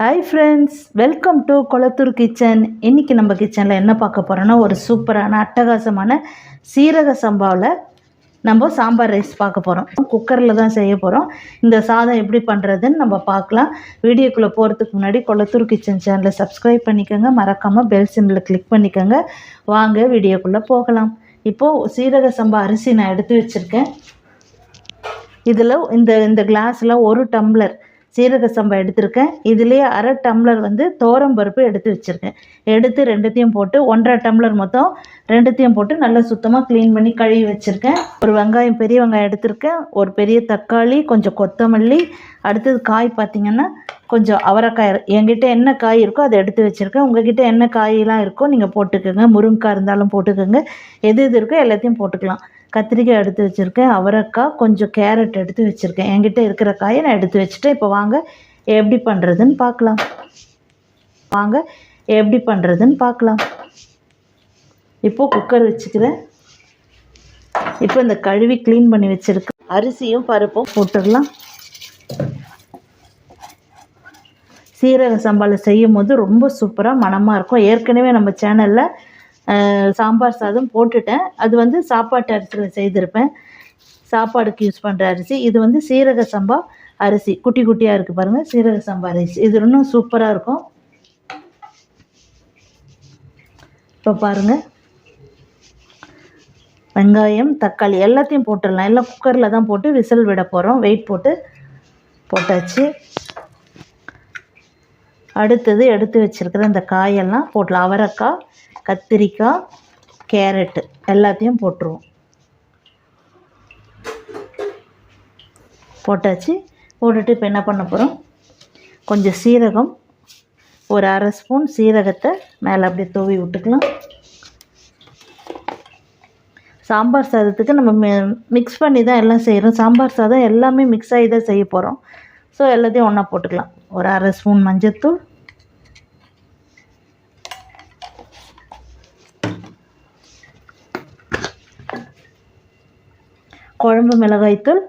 Hi friends welcome to Kolathur kitchen இன்றைக்கி நம்ம கிச்சனில் என்ன பார்க்க போகிறோன்னா ஒரு சூப்பரான அட்டகாசமான சீரக சம்பாவில் நம்ம சாம்பார் ரைஸ் பார்க்க போகிறோம் குக்கரில் தான் செய்ய போகிறோம் இந்த சாதம் எப்படி பண்ணுறதுன்னு நம்ம பார்க்கலாம். வீடியோக்குள்ளே போகிறதுக்கு முன்னாடி கொளத்தூர் கிச்சன் சேனலை சப்ஸ்கிரைப் பண்ணிக்கோங்க. மறக்காமல் பெல் சிம்பிளை கிளிக் பண்ணிக்கோங்க. வாங்க வீடியோக்குள்ளே போகலாம். இப்போது சீரக சம்பா அரிசி நான் எடுத்து வச்சுருக்கேன். இதில் இந்த இந்த கிளாஸில் ஒரு டம்ளர் சீரக சம்பா எடுத்திருக்கேன். இதுலேயே அரை டம்ளர் வந்து தோரம் பருப்பு எடுத்து வச்சுருக்கேன். எடுத்து ரெண்டுத்தையும் போட்டு ஒன்றரை டம்ளர் மொத்தம் ரெண்டுத்தையும் போட்டு நல்லா சுத்தமாக க்ளீன் பண்ணி கழுவி வச்சுருக்கேன். ஒரு வெங்காயம் பெரிய வெங்காயம் எடுத்திருக்கேன். ஒரு பெரிய தக்காளி கொஞ்சம் கொத்தமல்லி அடுத்தது காய் பார்த்திங்கன்னா கொஞ்சம் அவரைக்காய். என்கிட்ட என்ன காய் இருக்கோ அதை எடுத்து வச்சுருக்கேன். உங்ககிட்ட என்ன காயெல்லாம் இருக்கோ நீங்கள் போட்டுக்கோங்க. முருங்கைக்காய் இருந்தாலும் போட்டுக்கோங்க. எது எது இருக்கோ எல்லாத்தையும் போட்டுக்கலாம். கத்திரிக்காய் எடுத்து வச்சுருக்கேன். அவரைக்காய் கொஞ்சம் கேரட் எடுத்து வச்சுருக்கேன். என்கிட்ட இருக்கிற காயை நான் எடுத்து வச்சுட்டேன். இப்போ வாங்க எப்படி பண்ணுறதுன்னு பார்க்கலாம் வாங்க எப்படி பண்ணுறதுன்னு பார்க்கலாம் இப்போது குக்கர் வச்சுக்கிறேன். இப்போ இந்த கழுவி க்ளீன் பண்ணி வச்சுருக்க அரிசியும் பருப்பும் போட்டுடலாம். சீரக சம்பாவில் செய்யும் போது ரொம்ப சூப்பராக மணமாக இருக்கும். ஏற்கனவே நம்ம சேனலில் சாம்பார் சாதம் போட்டுட்டேன். அது வந்து சாப்பாட்டு அரிசியில் செய்திருப்பேன். சாப்பாடுக்கு யூஸ் பண்ணுற அரிசி. இது வந்து சீரக சம்பா அரிசி. குட்டி குட்டியாக இருக்குது பாருங்கள் சீரக சம்பா அரிசி. இது இன்னும் சூப்பராக இருக்கும். இப்போ பாருங்கள் வெங்காயம் தக்காளி எல்லாத்தையும் போட்டுடலாம். எல்லாம் குக்கரில் தான் போட்டு விசில் விட போகிறோம் வெயிட் போட்டு போட்டாச்சு. அடுத்தது எடுத்து வச்சுருக்கிற இந்த காயெல்லாம் போட்டலாம் அவரைக்காய் கத்திரிக்காய் கேரட்டு எல்லாத்தையும் போட்டுருவோம். போட்டாச்சு. போட்டுட்டு இப்போ என்ன பண்ண போகிறோம் கொஞ்சம் சீரகம் ஒரு அரை ஸ்பூன் சீரகத்தை மேலே அப்படியே தூவி விட்டுக்கலாம். சாம்பார் சாதத்துக்கு நம்ம மிக்ஸ் பண்ணி தான் எல்லாம் செய்கிறோம் சாம்பார் சாதம் எல்லாமே மிக்ஸ் ஆகி தான் செய்ய போகிறோம் ஸோ எல்லாத்தையும் ஒன்றா போட்டுக்கலாம். ஒரு அரை ஸ்பூன் மஞ்சத்தூள். குழம்பு மிளகாய்த்தூள்.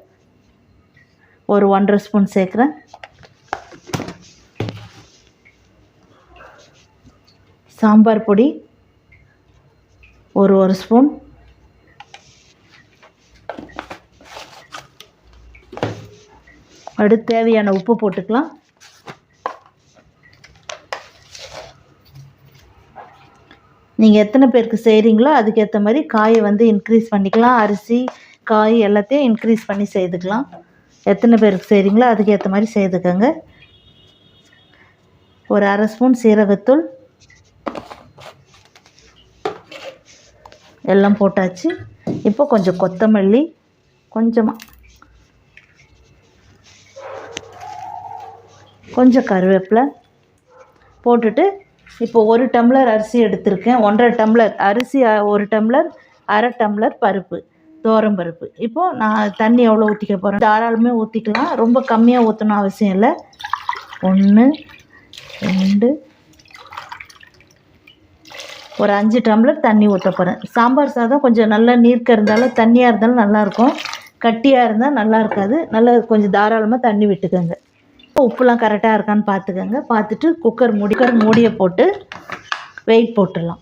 ஒரு ஒன்றரை ஸ்பூன் சேர்க்குறேன். சாம்பார் பொடி. ஒரு ஒரு ஸ்பூன் அடுத்து தேவையான உப்பு போட்டுக்கலாம். நீங்கள் எத்தனை பேருக்கு செய்கிறீங்களோ அதுக்கேற்ற மாதிரி காயை வந்து இன்க்ரீஸ் பண்ணிக்கலாம். அரிசி காய் எல்லாத்தையும் இன்க்ரீஸ் பண்ணி செய்துக்கலாம். எத்தனை பேருக்கு செய்கிறீங்களோ அதுக்கேற்ற மாதிரி செய்துக்கோங்க. ஒரு அரை ஸ்பூன் சீரகத்தூள். எல்லாம் போட்டாச்சு. இப்போ கொஞ்சம் கொத்தமல்லி. கொஞ்சமாக கொஞ்சம் கருவேப்பிலை போட்டுட்டு இப்போ ஒரு டம்ளர் அரிசி எடுத்திருக்கேன். ஒன்றரை டம்ளர் அரிசி ஒரு டம்ளர் அரை டம்ளர் பருப்பு தோரம் பருப்பு. இப்போது நான் தண்ணி எவ்வளோ ஊற்றிக்க போகிறேன் தாராளமே ஊற்றிக்கலாம் ரொம்ப கம்மியாக ஊற்றணும் அவசியம் இல்லை. ஒன்று ரெண்டு ஒரு அஞ்சு டம்ளர் தண்ணி ஊற்ற போகிறேன் சாம்பார் சாதம் கொஞ்சம் நல்லா நீர்க்க இருந்தாலும் தண்ணியாக இருந்தாலும் நல்லாயிருக்கும் கட்டியாக இருந்தால் நல்லா இருக்காது. நல்லா கொஞ்சம் தாராளமாக தண்ணி விட்டுக்கோங்க. உப்புலாம் கரெக்டாக இருக்கான்னு பார்த்துக்கோங்க பார்த்துட்டு குக்கர் மூடி குக்கர் மூடியை போட்டு வெயிட் போட்டுடலாம்.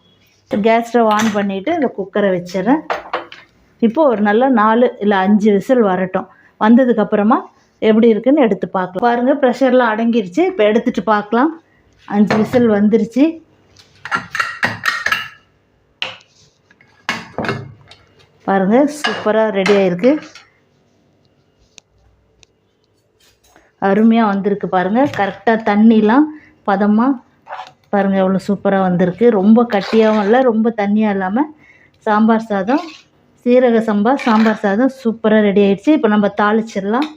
கேஸ் ஸ்டவ் ஆன் பண்ணிவிட்டு இந்த குக்கரை வச்சிடறேன். இப்போது ஒரு நல்ல நாலு இல்லை அஞ்சு விசில் வரட்டும். வந்ததுக்கப்புறமா எப்படி இருக்குன்னு எடுத்து பார்க்கலாம். பாருங்கள் ப்ரெஷர்லாம் அடங்கிருச்சு. இப்போ எடுத்துகிட்டு பார்க்கலாம். அஞ்சு விசில் வந்துருச்சு. பாருங்கள் சூப்பராக ரெடி ஆகிருக்கு அருமையாக வந்திருக்கு பாருங்கள் கரெக்டாக தண்ணிலாம் பதமாக பாருங்கள் எவ்வளோ சூப்பராக வந்திருக்கு. ரொம்ப கட்டியாகவும் இல்லை ரொம்ப தண்ணியாக இல்லாமல் சாம்பார் சாதம் சீரக சம்பா சாம்பார் சாதம் சூப்பராக ரெடி ஆகிடுச்சு இப்போ நம்ம தாளிச்சிடலாம்.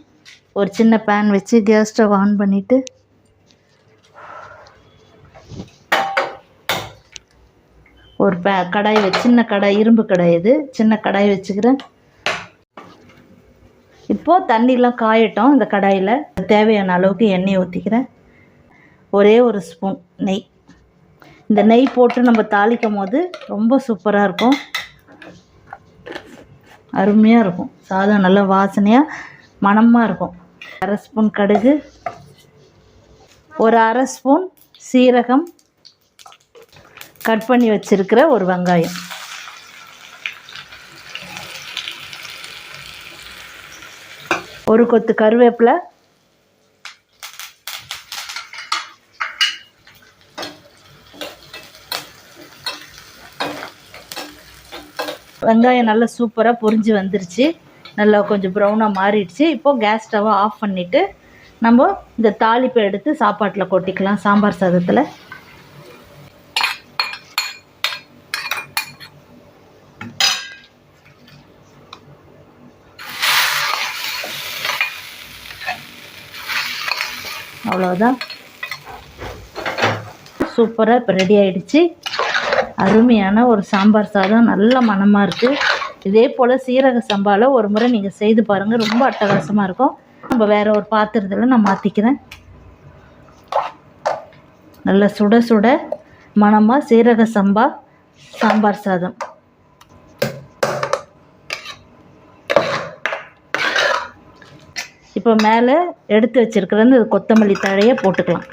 ஒரு சின்ன பேன் வச்சு கேஸ் ஸ்டவ் ஆன் பண்ணிவிட்டு ஒரு பே கடாய் வச்சு சின்ன கடாய் இரும்பு கடாய் இது. சின்ன கடாய் வச்சுக்கிறேன். இப்போது தண்ணிலாம் காயட்டும் இந்த கடாயில். தேவையான அளவுக்கு எண்ணெய் ஊற்றிக்கிறேன் ஒரே ஒரு ஸ்பூன் நெய். இந்த நெய் போட்டு நம்ம தாளிக்கும் போது ரொம்ப சூப்பராக இருக்கும். அருமையாக இருக்கும். சாதம் நல்லா வாசனையாக மணமாக இருக்கும். அரை ஸ்பூன் கடுகு ஒரு அரை ஸ்பூன் சீரகம் கட் பண்ணி வச்சிருக்கிற ஒரு வெங்காயம். ஒரு கொத்து கருவேப்பிலை. வெங்காயம் நல்லா சூப்பராக பொரிஞ்சு வந்துருச்சு. நல்லா கொஞ்சம் ப்ரௌனாக மாறிடுச்சு. இப்போது கேஸ் ஸ்டவ்வை ஆஃப் பண்ணிவிட்டு நம்ம இந்த தாளிப்பை எடுத்து சாப்பாட்டில் கொட்டிக்கலாம் சாம்பார் சாதத்தில். அவ்வளோதான் சூப்பராக இப்போ ரெடி ஆகிடுச்சு அருமையான ஒரு சாம்பார் சாதம் நல்ல மணமாக இருக்குது இதே போல் சீரக சம்பாவில் ஒரு முறை நீங்கள் செய்து பாருங்கள் ரொம்ப அட்டகாசமாக இருக்கும். நம்ம வேறு ஒரு பாத்திரத்தில் நான் மாற்றிக்கிறேன் நல்ல சுட சுட மணமாக சீரக சம்பா சாம்பார் சாதம். இப்போ மேலே எடுத்து வச்சிருக்கிற இந்த கொத்தமல்லி தழையை போட்டுக்கலாம்.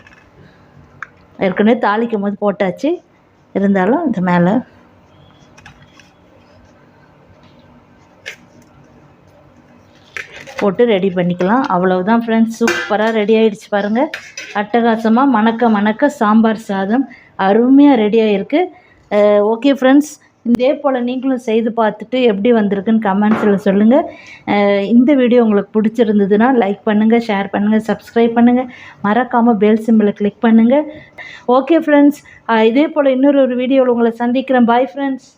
ஏற்கனவே தாளிக்கும் போது போட்டாச்சு. இருந்தாலும் இது மேலே. போட்டு ரெடி பண்ணிக்கலாம். அவ்வளவுதான் ஃப்ரெண்ட்ஸ் சூப்பராக ரெடி ஆயிடுச்சு பாருங்கள் அட்டகாசமாக மணக்க மணக்க சாம்பார் சாதம் அருமையாக ரெடி ஆகிருக்கு ஓகே ஃப்ரெண்ட்ஸ் இதே போல் நீங்களும் செய்து பார்த்துட்டு எப்படி வந்திருக்குன்னு கமெண்ட்ஸில் சொல்லுங்கள் இந்த வீடியோ உங்களுக்கு பிடிச்சிருந்ததுன்னா லைக் பண்ணுங்கள் ஷேர் பண்ணுங்கள் சப்ஸ்கிரைப் பண்ணுங்கள் மறக்காமல் பெல் சிம்பிளை கிளிக் பண்ணுங்கள் ஓகே ஃப்ரெண்ட்ஸ் இதே போல் இன்னொரு ஒரு வீடியோவில் உங்களை சந்திக்கிறேன். Bye friends